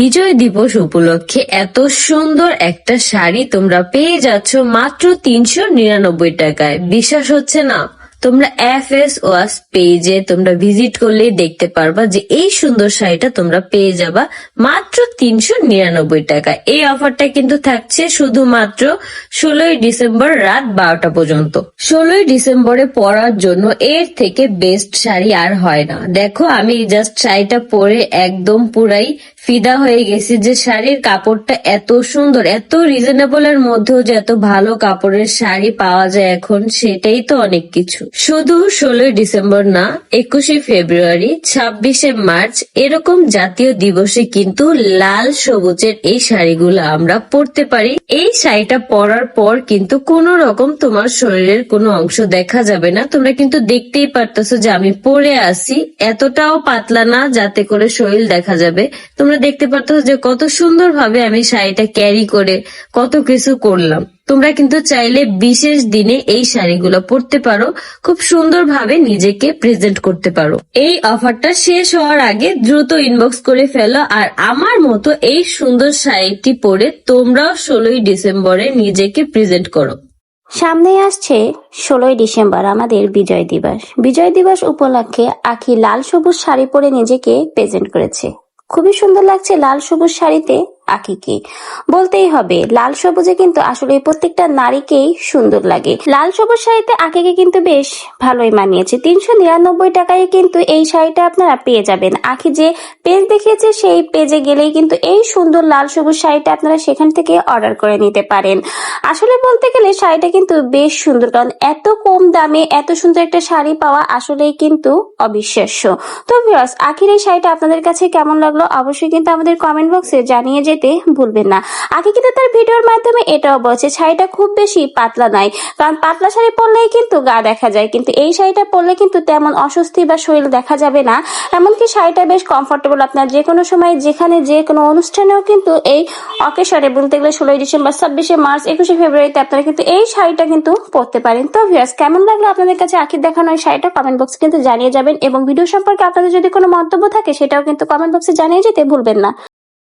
বিজয় দিবস উপলক্ষে এত সুন্দর একটা শাড়ি তোমরা পেয়ে যাচ্ছ মাত্র তিনশো নিরানব্বই টাকায়। বিশ্বাস হচ্ছে না? তোমরা এফ এস ওয়াস পেজে তোমরা ভিজিট করলেই দেখতে পারবা যে এই সুন্দর শাড়িটা তোমরা পেয়ে যাবা মাত্র তিনশো নিরানব্বই টাকা। এই অফারটা কিন্তু থাকছে শুধুমাত্র ষোলোই ডিসেম্বর রাত বারোটা পর্যন্ত। ষোলোই ডিসেম্বরে পরার জন্য এর থেকে বেস্ট শাড়ি আর হয় না। দেখো, আমি জাস্ট শাড়িটা পরে একদম পুরাই ফিদা হয়ে গেছি যে শাড়ির কাপড়টা এত সুন্দর, এত রিজনেবল এর মধ্যেও যে এত ভালো কাপড়ের শাড়ি পাওয়া যায় এখন, সেটাই তো অনেক কিছু। শুধু ষোলোই ডিসেম্বর না, একুশে ফেব্রুয়ারি, ছাব্বিশে মার্চ এরকম জাতীয় দিবসে কিন্তু লাল সবুজের এই শাড়িগুলো আমরা পরতে পারি। এই শাড়িটা পরার পর কিন্তু কোনো রকম তোমার শরীরের কোনো অংশ দেখা যাবে না। তোমরা কিন্তু দেখতেই পারতেছো যে আমি পরে আসি এতটাও পাতলা না যাতে করে শরীর দেখা যাবে। তোমরা দেখতে পারতেছো যে কত সুন্দর ভাবে আমি শাড়িটা ক্যারি করে কত কিছু করলাম। তোমরা কিন্তু চাইলে বিশেষ দিনে এই শাড়িগুলো পরতে পারো। খুব সুন্দরভাবে নিজেকে প্রেজেন্ট করতে পারো। এই অফারটা শেষ হওয়ার আগে দ্রুত ইনবক্স করে ফেলো আর আমার মতো এই সুন্দর শাড়িটি পরে তোমরাও ষোলোই ডিসেম্বরে নিজেকে প্রেজেন্ট করো। সামনে আসছে ষোলোই ডিসেম্বর, আমাদের বিজয় দিবস। বিজয় দিবস উপলক্ষে আখি লাল সবুজ শাড়ি পরে নিজেকে প্রেজেন্ট করেছে। খুবই সুন্দর লাগছে লাল সবুজ শাড়িতে। আখিকে বলতেই হবে, লাল সবুজে কিন্তু আসলে প্রত্যেকটা নারীকেই সুন্দর লাগে। লাল সবুজ শাড়িতে আখিকে কিন্তু বেশ ভালোই মানিয়েছে। তিনশো নিরানব্বই টাকায় কিন্তু এই শাড়িটা আপনারা পেয়ে যাবেন। আখি যে পেজ দেখিয়েছে, সেই পেজে গেলেই কিন্তু এই সুন্দর লাল সবুজ শাড়িটা আপনারা সেখান থেকে অর্ডার করে নিতে পারেন। আসলে বলতে গেলে শাড়িটা কিন্তু বেশ সুন্দর, কারণ এত কম দামে এত সুন্দর একটা শাড়ি পাওয়া আসলেই কিন্তু অবিশ্বাস্য। তো আখির এই শাড়িটা আপনাদের কাছে কেমন লাগল অবশ্যই কিন্তু আমাদের কমেন্ট বক্সে জানিয়ে যেতে ভুলবেন না। আগে কিন্তু তার ভিডিওর মাধ্যমে এটাও বলছে, শাড়িটা খুব বেশি পাতলা নয়, কারণ পাতলা শাড়ি পরলেই কিন্তু গা দেখা যায়, কিন্তু এই শাড়িটা পরলে কিন্তু তেমন অস্বস্তি বা শরীর দেখা যাবে না। এমনকি শাড়িটা বেশ কমফোর্টেবল আপনার যে কোনো সময়, যেখানে যে কোনো অনুষ্ঠানেও কিন্তু এই অকেশনে বলতে গেলে ষোলোই ডিসেম্বর, ছাব্বিশে মার্চ, একুশে ফেব্রুয়ারিতে আপনারা কিন্তু এই শাড়িটা কিন্তু পরতে পারেন। তো ভিউয়ার্স কেমন লাগল আপনাদের কাছে আখির দেখানো এই শাড়িটা? কমেন্ট বক্সে কিন্তু জানিয়ে যাবেন এবং ভিডিও সম্পর্কে আপনাদের যদি কোনো মন্তব্য থাকে, সেটাও কিন্তু কমেন্ট বক্সে জানিয়ে যেতে ভুলবেন না।